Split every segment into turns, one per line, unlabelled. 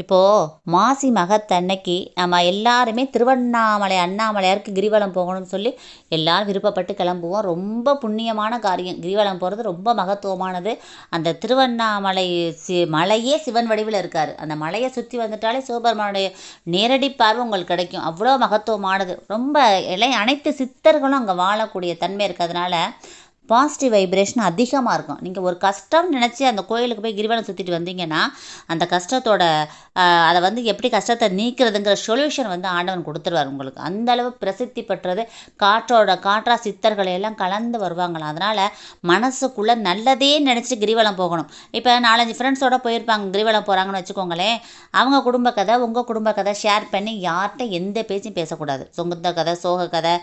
இப்போது மாசி மகத்தன்னைக்கு நம்ம எல்லாருமே திருவண்ணாமலை அண்ணாமலையாருக்கு கிரிவலம் போகணும்னு சொல்லி எல்லாரும் விருப்பப்பட்டு கிளம்புவோம். ரொம்ப புண்ணியமான காரியம். கிரிவலம் போகிறது ரொம்ப மகத்துவமானது. அந்த திருவண்ணாமலை சி மலையே சிவன் வடிவில் இருக்கார். அந்த மலையை சுற்றி வந்துட்டாலே சிவபெருமானுடைய நேரடி பார்வை உங்களுக்கு கிடைக்கும். அவ்வளோ மகத்துவமானது. ரொம்ப இலை அனைத்து சித்தர்களும் அங்கே வாழக்கூடிய தன்மை இருக்கிறதுனால பாசிட்டிவ் வைப்ரேஷன் அதிகமாக இருக்கும். நீங்கள் ஒரு கஷ்டம் நினச்சி அந்த கோயிலுக்கு போய் கிரிவலம் சுற்றிட்டு வந்தீங்கன்னா அந்த கஷ்டத்தோட அதை வந்து எப்படி கஷ்டத்தை நீக்கிறதுங்கிற சொல்யூஷன் வந்து ஆண்டவன் கொடுத்துருவார் உங்களுக்கு. அந்த அளவு பிரசித்தி பெற்றது காற்றோட காற்றா சித்தர்களை எல்லாம் கலந்து வருவாங்களாம். அதனால் மனசுக்குள்ளே நல்லதே நினச்சி கிரிவலம் போகணும். இப்போ நாலஞ்சு ஃப்ரெண்ட்ஸோட போயிருப்பாங்க கிரிவலம் போகிறாங்கன்னு வச்சுக்கோங்களேன். அவங்க குடும்ப கதை உங்கள் குடும்ப கதை ஷேர் பண்ணி யார்கிட்ட எந்த பேச்சும் பேசக்கூடாது. சொந்த கதை சோக கதை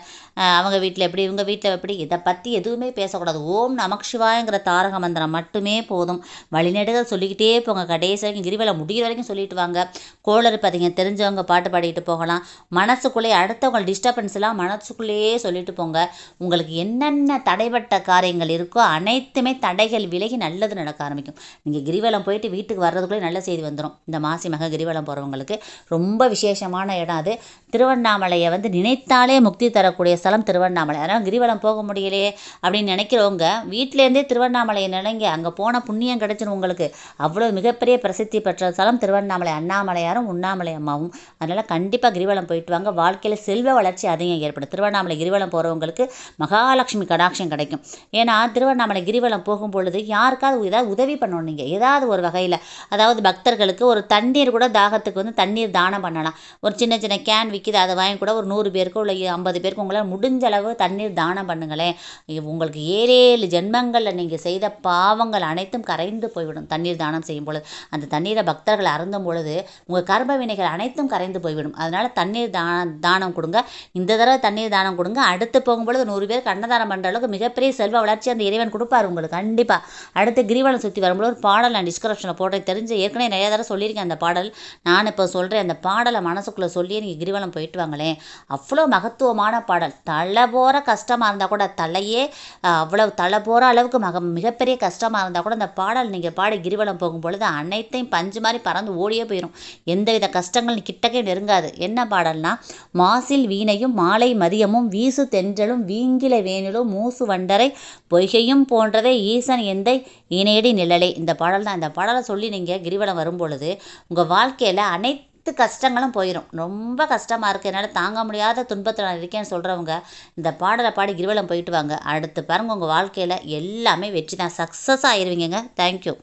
அவங்க வீட்டில் எப்படி இவங்க வீட்டில் எப்படி இதை பற்றி எதுவுமே பேசக்கூடாது. ஓம் நமக் சிவாயங்கிற தாரக மந்திரம் மட்டுமே போதும். வழிநெடுக சொல்லிக்கிட்டே போங்க. கடைசி வரைக்கும் கிரிவலம் முடிகிற வரைக்கும் சொல்லிட்டு வாங்க. கோளர் பார்த்தீங்க தெரிஞ்சவங்க பாட்டு பாடிக்கிட்டு போகலாம். மனசுக்குள்ளே அடுத்தவங்க டிஸ்டர்பன்ஸ் எல்லாம் மனசுக்குள்ளேயே சொல்லிட்டு போங்க. உங்களுக்கு என்னென்ன தடைப்பட்ட காரியங்கள் இருக்கோ அனைத்துமே தடைகள் விலகி நல்லது நடக்க ஆரம்பிக்கும். நீங்கள் கிரிவலம் போயிட்டு வீட்டுக்கு வர்றதுக்குள்ளே நல்ல செய்தி வந்துடும் இந்த மாசி மக கிரிவலம் போகிறவங்களுக்கு ரொம்ப விசேஷமான இடம் அது. திருவண்ணாமலையை வந்து நினைத்தாலே முக்தி தரக்கூடிய ஸ்தலம் திருவண்ணாமலை. அதனால் கிரிவலம் போக முடியலையே அப்படின்னு நினைக்கிறவங்க வீட்டிலேருந்தே திருவண்ணாமலையை நினைங்க. அங்கே போன புண்ணியம் கிடச்சிடும் உங்களுக்கு. அவ்வளோ மிகப்பெரிய பிரசித்தி பெற்ற ஸ்தலம் திருவண்ணாமலை. அண்ணாமலையாரும் உண்ணாமலை அம்மாவும். அதனால் கண்டிப்பாக கிரிவலம் போயிட்டு வாங்க. வாழ்க்கையில் செல்வ வளர்ச்சி அதிகம் ஏற்படும். திருவண்ணாமலை கிரிவலம் போகிறவங்களுக்கு மகாலட்சுமி கடாட்சம் கிடைக்கும். ஏன்னா திருவண்ணாமலை கிரிவலம் போகும் பொழுது யாருக்காவது ஏதாவது உதவி பண்ணணும் நீங்கள் ஏதாவது ஒரு வகையில். அதாவது பக்தர்களுக்கு ஒரு தண்ணீர் கூட தாகத்துக்கு வந்து தண்ணீர் தானம் பண்ணலாம். ஒரு சின்ன சின்ன கேன் விற்கிது அதை வாங்கி கூட ஒரு நூறு பேருக்கோ இல்லை ஐம்பது பேருக்கு உங்களால் முடிஞ்ச அளவு தண்ணீர் தானம் பண்ணுங்களேன். உங்களுக்கு ஏழேழு ஜென்மங்களில் நீங்கள் செய்த பாவங்கள் அனைத்தும் கரைந்து போய்விடும். தண்ணீர் தானம் செய்யும் பொழுது அந்த தண்ணீரை பக்தர்கள் அருந்தும் பொழுது உங்கள் கர்ம வினைகள் அனைத்தும் கரைந்து போய்விடும். அதனால் தண்ணீர் தானம் தானம் கொடுங்க. இந்த தடவை தண்ணீர் தானம் கொடுங்க. அடுத்து போகும்பொழுது நூறு பேருக்கு அன்னதானம் பண்ணுற அளவுக்கு மிகப்பெரிய செல்வ வளர்ச்சி அந்த இறைவன் கொடுப்பார் உங்களுக்கு. கண்டிப்பாக அடுத்து கிரிவலம் சுற்றி வரும்போது ஒரு பாடல் நான் டிஸ்கிரிப்ஷனில் போடுறேன் தெரிஞ்சு ஏற்கனவே நிறைய தடவை சொல்லியிருக்கேன் அந்த பாடல். நான் இப்போ சொல்கிறேன் அந்த பாடலை மனசுக்குள்ளே சொல்லியே நீங்கள் கிரிவலம் போயிட்டு வாங்களேன். அவ்வளோ மகத்துவமான பாடல். தலை போகிற கஷ்டமாக இருந்தால் கூட தலையே அவ்வளவு தலை போகிற அளவுக்கு மக மிகப்பெரிய கஷ்டமாக இருந்தால் கூட அந்த பாடல் நீங்கள் பாடி கிரிவலம் போகும் பொழுது அனைத்தையும் பஞ்சு மாதிரி பறந்து ஓடியே போயிடும் எந்தவித கஷ்டங்கள் கிட்டக்கே நெருங்காது. என்ன பாடல்னா மாசில் வீணையும் மாலை மதியமும் வீசு தென்றலும் வீங்கில வேணிலும் மூசு வண்டரை பொய்கையும் போன்றதே ஈசன் எந்தை இணையடி நிழலே. இந்த பாடல் தான் இந்த பாடலை சொல்லி நீங்கள் கிரிவலம் வரும் பொழுது உங்கள் வாழ்க்கையில் அனைத்து கஷ்டங்களும் போயிடும் ரொம்ப கஷ்டமாக இருக்குது என்னால் தாங்க முடியாத துன்பத்தில் நான் இருக்கேன்னு சொல்கிறவங்க இந்த பாடலை பாடி கிரிவலம் போயிட்டு வாங்க. அடுத்து பாருங்க உங்கள் வாழ்க்கையில் எல்லாமே வெற்றி தான். சக்ஸஸ் ஆயிருவீங்கங்க. தேங்க்யூ